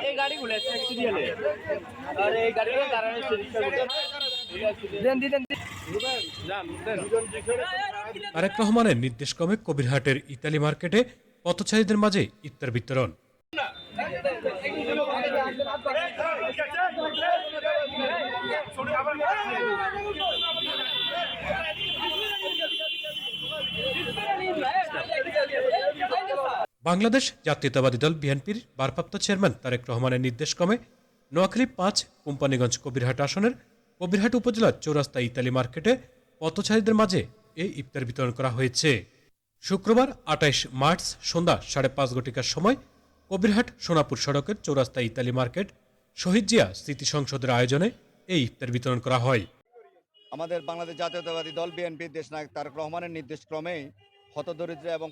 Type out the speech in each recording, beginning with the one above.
এই গাড়িগুলো সিরিয়ালে আর এই গাড়িগুলো দাঁড়ানো দেন দেন তারেক রহমানের নির্দেশক্রমে কবিরহাটের ইতালি মার্কেটে পথচারীদের মাঝে ইফতার বিতরণ বাংলাদেশ জাতীয়তাবাদী দল বিএনপির ভারপ্রাপ্ত চেয়ারম্যান তারেক রহমানের নির্দেশক্রমে নোয়াখালী পাঁচ, কোম্পানিগঞ্জ, কবিরহাট আসনের কবিরহাট উপজেলার চৌরাস্তা ইতালি মার্কেটে পথচারীদের মাঝে এই ইফতার বিতরণ করা হয়েছে। শুক্রবার আঠাইশ মার্চ সন্ধ্যা সাড়ে পাঁচ ঘটিকার সময় কবিরহাট সোনাপুর সড়কের চৌরাস্তা ইতালি মার্কেট শহীদ জিয়া স্মৃতি সংসদের আয়োজনে এই ইফতার বিতরণ করা হয়। আমাদের বাংলাদেশ জাতীয়তাবাদী দল বিএনপি দেশনায়ক তারেক রহমানের নির্দেশক্রমেই হতদরিদ্র এবং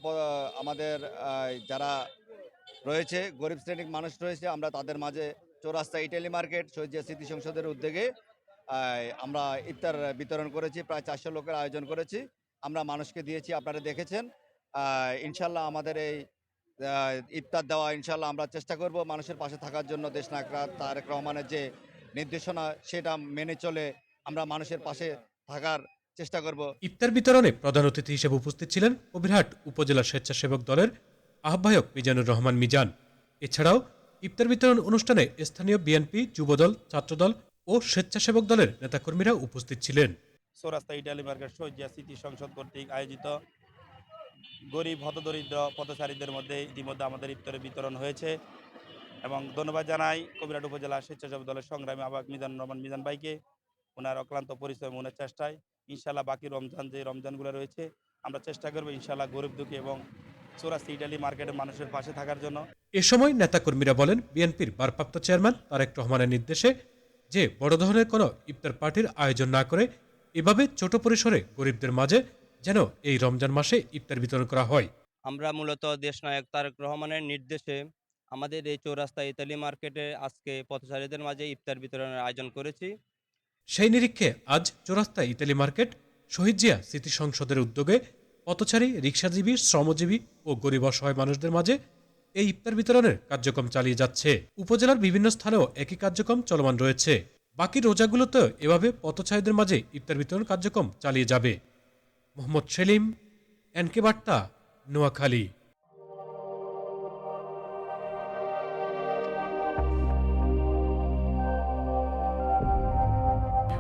আমাদের যারা রয়েছে, গরিব শ্রেণির মানুষ রয়েছে, আমরা তাদের মাঝে চৌরাস্তা ইটালি মার্কেট শহীদ জিয়া স্মৃতি সংসদের উদ্যোগে আমরা ইফতার বিতরণ করেছি, প্রায় চারশো লোকের আয়োজন করেছি। আমরা মানুষকে দিয়েছি, আপনারা দেখেছেন। ইনশাল্লাহ আমাদের এই ইফতার দেওয়া, ইনশাল্লাহ আমরা চেষ্টা করব মানুষের পাশে থাকার জন্য। দেশনায়ক তারেক রহমানের যে নির্দেশনা, সেটা মেনে চলে আমরা মানুষের পাশে থাকার চেষ্টা করব। ইফতার বিতরণে প্রধান অতিথি হিসেবে উপস্থিত ছিলেন কবিরহাট উপজেলা স্বেচ্ছাসেবক দলের আহ্বায়ক মিজানুর রহমান মিজান। এছাড়াও ইফতার বিতরণ অনুষ্ঠানে স্থানীয় বিএনপি যুবদল ছাত্রদল ও স্বেচ্ছাসেবক দলের নেতাকর্মীরা উপস্থিত ছিলেন। চৌরাস্তা ইটালি মার্কেট শহীদিয়া স্মৃতি সংসদ কর্তৃক আয়োজিত গরিব হতদরিদ্র পথচারীদের মধ্যে ইতিমধ্যে আমাদের ইফতারের বিতরণ হয়েছে এবং ধন্যবাদ জানাই কবিরাট উপজেলা স্বেচ্ছাসেবক দলের সংগ্রামী আবাক মিজান রহমান মিজান ভাইকে। ওনার অক্লান্ত পরিশ্রম ওনার চেষ্টায় ইনশাল্লাহ বাকি রমজান যে রমজানগুলো রয়েছে আমরা চেষ্টা করব ইনশাল্লাহ গরিব দুঃখী এবং চৌরাস্তা ইটালি মার্কেটের মানুষের পাশে থাকার জন্য। এ সময় নেতাকর্মীরা বলেন বিএনপির ভারপ্রাপ্ত চেয়ারম্যান তারেক রহমানের নির্দেশে যে বড় ধরনের কোনো ইফতার পার্টির আয়োজন না করে এভাবে ছোট পরিসরে গরিবদের মাঝে যেন এই রমজান মাসে ইফতার বিতরণ করা হয়। আমরা মূলত দেশনায়ক তারেক রহমানের নির্দেশে আমাদের এই চৌরাস্তা ইতালি মার্কেটে আজকে পথচারীদের মাঝে ইফতার বিতরণের আয়োজন করেছি। সেই নিরীক্ষে আজ চৌরাস্তা ইতালি মার্কেট, শহীদ জিয়া স্মৃতি সংসদের উদ্যোগে পথচারী রিক্সাজীবী শ্রমজীবী ও গরিব অসহায় মানুষদের মাঝে এই ইফতার বিতরণের কার্যক্রম চালিয়ে যাচ্ছে। উপজেলার বিভিন্ন স্থানেও একই কার্যক্রম চলমান রয়েছে। বাকি রোজাগুলোতে এভাবে পথচারীদের মাঝে ইফতার বিতরণ কার্যক্রম চালিয়ে যাবে। মোহাম্মদ সেলিম, এনকে বার্তা, নোয়াখালী।